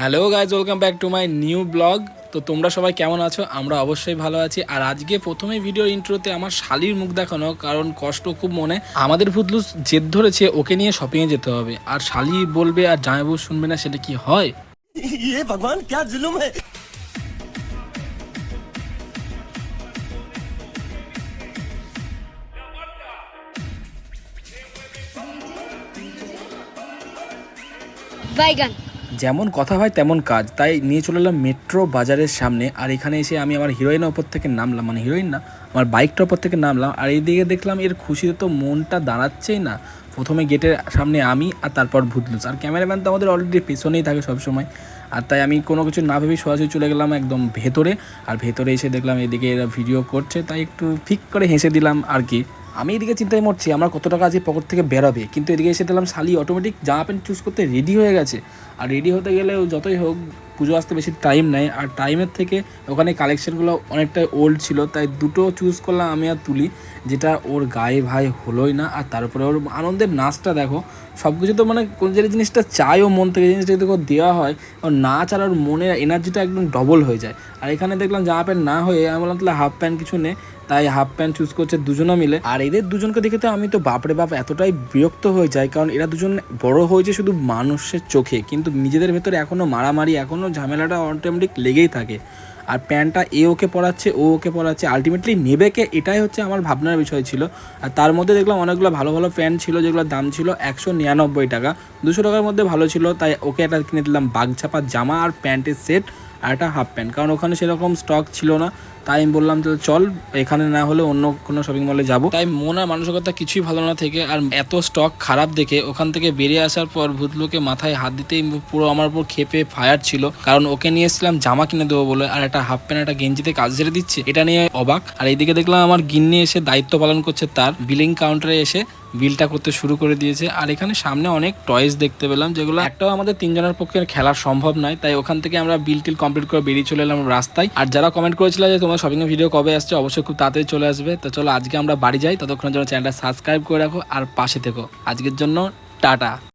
Hello guys welcome back to my new blog তো তোমরা সবাই কেমন আছো? আমরা অবশ্যই ভালো আছি। আর আজকে প্রথমে ভিডিও ইন্ট্রোতে আমার শালির মুখ দেখানো কারণ কষ্ট খুব মনে। আমাদের ফুতলুস জেদ ধরেছে ওকে নিয়ে শপিংয়ে যেতে হবে। আর শালি বলবে আর জামাইবু শুনবে না সেটা কি হয়? ভগবান ক্যা জুলুম বাইগান যেমন কথা হয় তেমন কাজ। তাই নিয়ে চলে এলাম মেট্রো বাজারের সামনে। আর এখানে এসে আমি আমার হিরোইনের ওপর থেকে নামলাম। মানে হিরোইন না, আমার বাইকটার ওপর থেকে নামলাম। আর এইদিকে দেখলাম এর খুশিতে তো মনটা দাঁড়াচ্ছেই না। প্রথমে গেটের সামনে আমি আর তারপর ভূতলুস আর ক্যামেরাম্যান তো আমাদের অলরেডি পেছনেই থাকে সবসময়। আর তাই আমি কোনো কিছু না ভেবে সরাসরি চলে গেলাম একদম ভেতরে। আর ভেতরে এসে দেখলাম এদিকে এরা ভিডিও করছে। তাই একটু ফিক করে হেসে দিলাম আর কি। আমি এদিকে চিন্তায় মরছি, আমার কত টাকা আজকে পকেট থেকে বেরোবে। কিন্তু এদিকে এসে দিলাম শালি অটোমেটিক জামা প্যান্ট চুজ করতে রেডি হয়ে গেছে। আর রেডি হতে গেলে যতই হোক, পুজো আসতে বেশি টাইম নেয়। আর টাইমের থেকে ওখানে কালেকশানগুলো অনেকটাই ওল্ড ছিল, তাই দুটো চুজ করলাম আমি আর তুলি, যেটা ওর গায়ে ভাই হলোই না। আর তারপরে ওর আনন্দের নাচটা দেখো সব কিছু তো মানে কোন যে জিনিসটা চাই ও মন থেকে জিনিসটা যদি দেওয়া হয় ওর নাচ আর ওর মনের এনার্জিটা একদম ডবল হয়ে যায়। আর এখানে দেখলাম জামা প্যান্ট না হয়ে, আমি বললাম তাহলে হাফ প্যান্ট কিছু নে, তাই হাফ প্যান্ট চুজ করছে দুজনে মিলে। আর এদের দুজনকে দেখে তো আমি তো বাপরে বাপ এতটাই বিরক্ত হয়ে যাই, কারণ এরা দুজন বড় হয়েছে শুধু মানুষের চোখে, কিন্তু নিজেদের ভেতরে এখনও মারামারি এখনও ঝামেলাটা অটোমেটিক লেগেই থাকে। আর প্যান্টটা এ ওকে পড়াচ্ছে ও ওকে পড়াচ্ছে আলটিমেটলি নেবে কে এটাই হচ্ছে আমার ভাবনার বিষয় ছিল। আর তার মধ্যে দেখলাম অনেকগুলো ভালো ভালো প্যান্ট ছিল, যেগুলোর দাম ছিল একশো নিরানব্বই টাকা। দুশো টাকার মধ্যে ভালো ছিল, তাই ওকে একটা কিনে দিলাম বাগছাপা জামা আর প্যান্টের সেট আর একটা হাফ প্যান্ট। কারণ ওখানে সেরকম স্টক ছিল না। তাই আমি বললাম তো চল, এখানে না হলে অন্য কোনো শপিং মলে যাব। তাই মন আর মানসিকতা কিছুই ভালো না থেকে আর এত স্টক খারাপ দেখে ওখান থেকে বেরিয়ে আসার পর ভূতলোকে মাথায় হাত দিতেই পুরো আমার উপর খেপে ফায়ার ছিল। কারণ ওকে নিয়ে এসেছিলাম জামা কিনে দেবো বলে আর একটা হাফ প্যান্ট একটা গেঞ্জিতে কাজ ছেড়ে দিচ্ছে। এটা নিয়ে অবাক। আর এইদিকে দেখলাম আমার গিন্নি এসে দায়িত্ব পালন করছে তার। বিলিং কাউন্টারে এসে বিলটা করতে শুরু করে দিয়েছে। আর এখানে সামনে অনেক টয়েস দেখতে পেলাম, যেগুলো একটাও আমাদের তিনজনের পক্ষে খেলা সম্ভব নয়। তাই ওখান থেকে আমরা বিল টিল কমপ্লিট করে বেরিয়ে চলে এলাম রাস্তায়। আর যারা কমেন্ট করেছিল যে তোমার শপিং ভিডিও কবে আসছে অবশ্যই খুব তাড়াতাড়ি চলে আসবে। তো চলো আজকে আমরা বাড়ি যাই, ততক্ষণের জন্য চ্যানেলটা সাবস্ক্রাইব করে রাখো আর পাশে থেকো। আজকের জন্য টাটা।